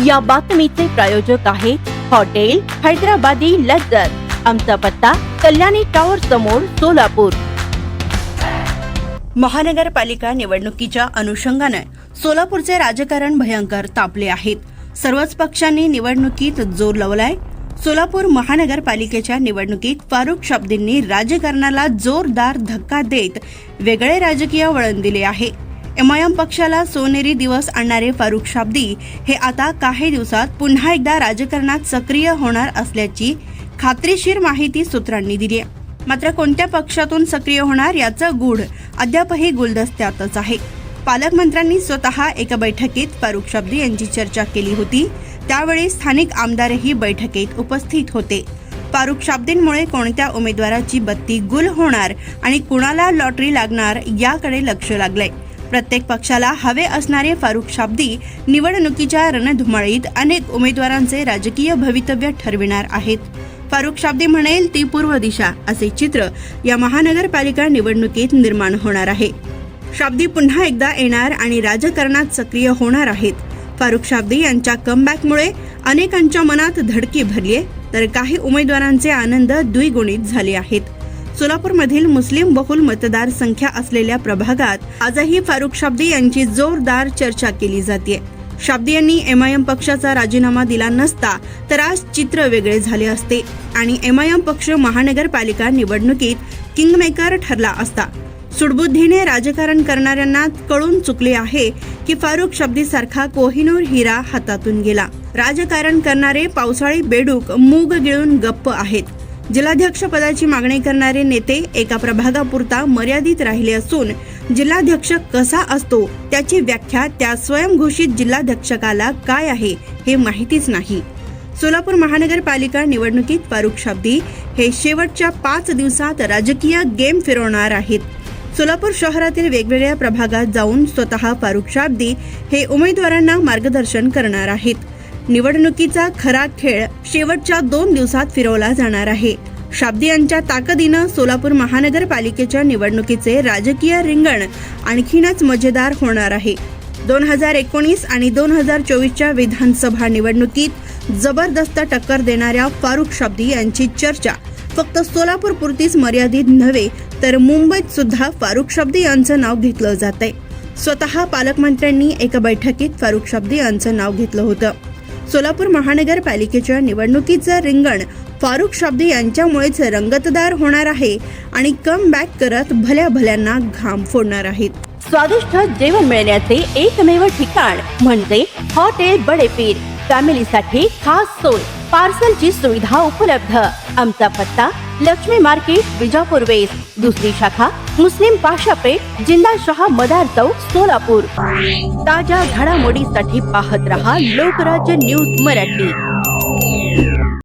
या बातमीचे प्रायोजक आहे हॉटेल हैदराबादी लज्जत आमचा पत्ता कल्याणी टॉवर समोर सोलापूर. महानगरपालिका निवडणुकीच्या अनुषंगाने सोलापूरचे राजकारण भयंकर तापले आहेत. सर्वच पक्षांनी निवडणुकीत जोर लावलाय. सोलापूर महानगरपालिकेच्या निवडणुकीत फारुख शब्दींनी राजकारणाला जोरदार धक्का देत वेगळे राजकीय वळण दिले आहे. एमआयएम पक्षाला सोनेरी दिवस आणणारे फारुख शाब्दी हे आता काही दिवसात पुन्हा एकदा राजकारणात सक्रिय होणार असल्याची खात्रीशीर माहिती सूत्रांनी दिली आहे. मात्र कोणत्या पक्षातून सक्रिय होणार याचं गूढ अद्यापही गुलदस्त्यातच आहे. पालकमंत्र्यांनी स्वतः एका बैठकीत फारुख शाब्दी यांची चर्चा केली होती. त्यावेळी स्थानिक आमदारही बैठकीत उपस्थित होते. फारुख शाब्दींमुळे कोणत्या उमेदवाराची बत्ती गुल होणार आणि कुणाला लॉटरी लागणार याकडे लक्ष लागलंय. प्रत्येक पक्षाला हवे असणारे फारुख शाब्दी निवडणुकीच्या रणधुमाळीत अनेक उमेदवारांचे राजकीय भवितव्य ठरविणार आहेत. फारुख शाब्दी म्हणेल ती पूर्व दिशा असे चित्र या महानगरपालिका निवडणुकीत निर्माण होणार आहे. शाब्दी पुन्हा एकदा येणार आणि राजकारणात सक्रिय होणार आहेत. फारुख शाब्दी यांच्या कमबॅकमुळे अनेकांच्या मनात धडकी भरली तर काही उमेदवारांचे आनंद द्विगुणित झाले आहेत. सोलापूरमधील मुस्लिम बहुल मतदार संख्या असलेल्या प्रभागात आजही फारुख शाब्दी यांची जोरदार चर्चा केली जाते. शाब्दी यांनी एम आय एम पक्षाचा राजीनामा दिला नसता तर आज चित्र वेगळे झाले असते आणि एम आय एम पक्ष महानगरपालिका निवडणुकीत किंगमेकर ठरला असता. सुडबुद्धीने राजकारण करणाऱ्यांना कळून चुकले आहे की फारुख शब्दीसारखा कोहिनूर हिरा हातातून गेला. राजकारण करणारे पावसाळी बेडूक मूग गिळून गप्प आहेत. जिल्हाध्यक्ष पदाची मागणी करणारे नेते एका प्रभागापुरता मर्यादित राहिले असून जिल्हाध्यक्ष कसा असतो त्याची व्याख्या त्या स्वयंघोषित जिल्हाध्यक्षकाला काय आहे हे माहितीच नाही. सोलापूर महानगरपालिका निवडणुकीत फारुख शाब्दी हे शेवटच्या पाच दिवसात राजकीय गेम फिरवणार आहेत. सोलापूर शहरातील वेगवेगळ्या प्रभागात जाऊन स्वतः फारुख शाब्दी हे उमेदवारांना मार्गदर्शन करणार आहेत. निवडणुकीचा खरा खेळ शेवटच्या दोन दिवसात फिरवला जाणार आहे. शाब्दी यांच्या ताकदीनं सोलापूर महानगरपालिकेच्या निवडणुकीचे राजकीय रिंगण आणखीनच मजेदार होणार आहे. दोन हजार एकोणीस आणि दोन हजार चोवीसच्या विधानसभा निवडणुकीत जबरदस्त टक्कर देणाऱ्या फारुख शाब्दी यांची चर्चा. फक्त सोलापूर पुरतीच मर्यादित नव्हे तर मुंबईत सुद्धा फारुख शाब्दी यांचं नाव घेतलं जात आहे स्वतः पालकमंत्र्यांनी एका बैठकीत फारुख शाब्दी यांचं नाव घेतलं होतं. सोलापूर महानगरपालिकेच्या निवडणुकीचं रिंगण. फारुख शाब्दी यांच्यामुळेच रंगतदार होणार आहे आणि कम बॅक करत भल्या भल्यांना घाम फोडणार आहेत. स्वादिष्ट जेवण मिळण्याचे एकमेव ठिकाण म्हणजे हॉटेल बडेपीर. फॅमिलीसाठी खास सोय, पार्सलची सुविधा उपलब्ध. आमचा पत्ता लक्ष्मी मार्केट, विजापूर वेस्ट. दुसरी शाखा, मुस्लिम पाशा पेठ, ज़िंदा शहा मदार चौक, सोलापूर. ताज्या घडामोडीसाठी पाहत रहा लोकराज्य न्यूज़ मराठी.